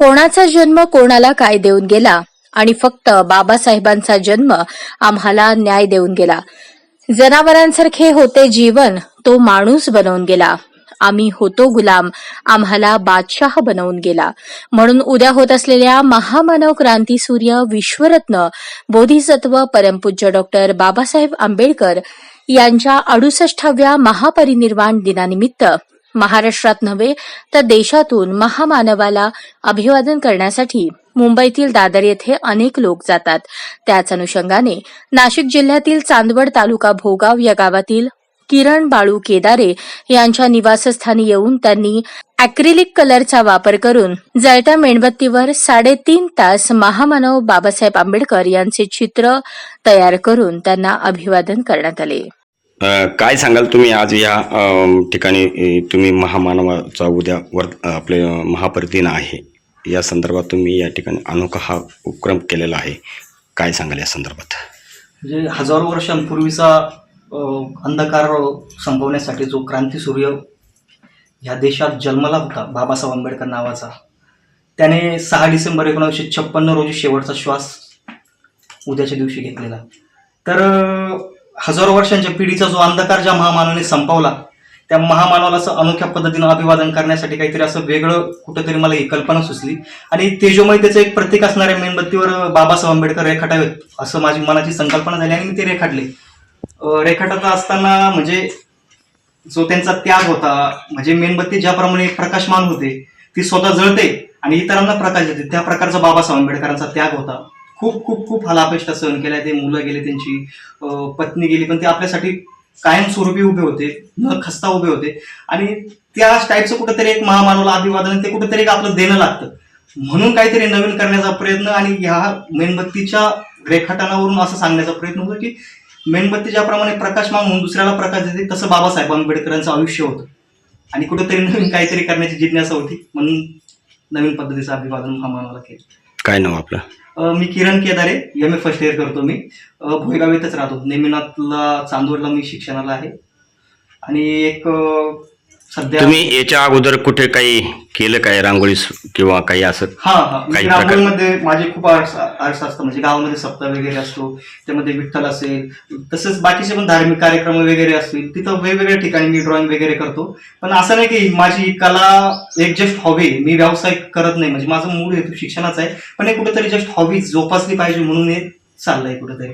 कोणाचा जन्म कोणाला काय देऊन गेला? आणि फक्त बाबासाहेबांचा जन्म आम्हाला न्याय देऊन गेला. जनावरांसारखे होते जीवन तो माणूस बनवून गेला. आम्ही होतो गुलाम आम्हाला बादशाह बनवून गेला. म्हणून उद्या होत असलेल्या महामानव क्रांती सूर्य विश्वरत्न बोधिसत्व परमपूज्य डॉक्टर बाबासाहेब आंबेडकर यांच्या अडुसष्टाव्या महापरिनिर्वाण दिनानिमित्त महाराष्ट्रात नव्हे तर देशातून महामानवाला अभिवादन करण्यासाठी मुंबईतील दादर येथे अनेक लोक जातात. त्याच अनुषंगाने नाशिक जिल्ह्यातील चांदवड तालुका भोगाव या गावातील किरण बाळू केदारे यांच्या निवासस्थानी येऊन त्यांनी अॅक्रिलिक कलरचा वापर करून जळत्या मेणबत्तीवर साडेतीन तास महामानव बाबासाहेब आंबेडकर यांचे चित्र तयार करून त्यांना अभिवादन करण्यात आले. काय सांगाल तुम्ही आज या ठिकाणी तुम्ही महामानवाचा उद्या वर आपले महापरिदिन आहे. या संदर्भात तुम्ही या ठिकाणी अनोखा हा उपक्रम केलेला आहे. काय सांगाल या संदर्भात? म्हणजे हजारो वर्षांपूर्वीचा अंधकार संपवण्यासाठी जो क्रांती सूर्य ह्या देशात जन्मला होता बाबासाहेब आंबेडकर नावाचा त्याने सहा डिसेंबर एकोणीसशे छप्पन्न रोजी शेवटचा श्वास उद्याच्या दिवशी घेतलेला. तर हजारो वर्षांच्या पिढीचा जो अंधकार ज्या महामानवाने संपवला त्या महामानवाला असं अनोख्या पद्धतीनं अभिवादन करण्यासाठी काहीतरी असं वेगळं कुठंतरी मला ही कल्पना सुचली. आणि तेजोमय त्याचं एक प्रतीक असणाऱ्या मेणबत्तीवर बाबासाहेब आंबेडकर रेखाटावेत असं माझी मनाची संकल्पना झाली आणि मी ते रेखाटले. रेखाटत असताना म्हणजे जो त्यांचा त्याग होता म्हणजे मेणबत्ती ज्याप्रमाणे प्रकाशमान होते ती स्वतः जळते आणि इतरांना प्रकाश देते. त्या प्रकारचा बाबासाहेब आंबेडकरांचा त्याग होता. खूप खूप खूप हालापेष्टा सहन केल्या. ते मुलं गेले त्यांची पत्नी गेली पण ते आपल्यासाठी कायमस्वरूपी उभे होते न खस्ता उभे होते. आणि त्या टाईपचं कुठंतरी एक महामानवाला अभिवादन ते कुठंतरी एक आपलं देणं लागतं. म्हणून काहीतरी नवीन करण्याचा प्रयत्न आणि ह्या मेणबत्तीच्या रेखाटनावरून असं सांगण्याचा प्रयत्न होतो की मेणबत्ती ज्याप्रमाणे प्रकाश मागून दुसऱ्याला प्रकाश देते तसं बाबासाहेब आंबेडकरांचं आयुष्य होतं. आणि कुठंतरी नवीन काहीतरी करण्याची जिज्ञासा होती म्हणून नवीन पद्धतीचं अभिवादन महामानवाला केलं. काय नाव आपलं? अ, मी Kiran Kedare M A first year करतो मी. अ, भोयगाव येथेच राहतो. नेमिनाथला चांदवडला मी शिक्षणाला आहे. आणि एक अ, सध्या तुम्ही याच्या अगोदर कुठे काही केलं काय रांगोळी किंवा काही असं? हा हा. काही मी रांगोळीमध्ये माझे खूप आर्ट्स आर्ट्स असतं. म्हणजे गावामध्ये सप्ताह वगैरे असतो. त्यामध्ये विठ्ठल असेल. तसंच बाकीचे पण धार्मिक कार्यक्रम वगैरे असतील. तिथं वेगवेगळ्या ठिकाणी मी ड्रॉइंग वगैरे करतो. पण असं नाही की माझी कला एक जस्ट हॉबी मी व्यवसाय करत नाही. म्हणजे माझं मूळ हेतू शिक्षणाचा आहे. पण हे कुठेतरी जस्ट हॉबी जोपासली पाहिजे म्हणून हे चाललंय कुठेतरी.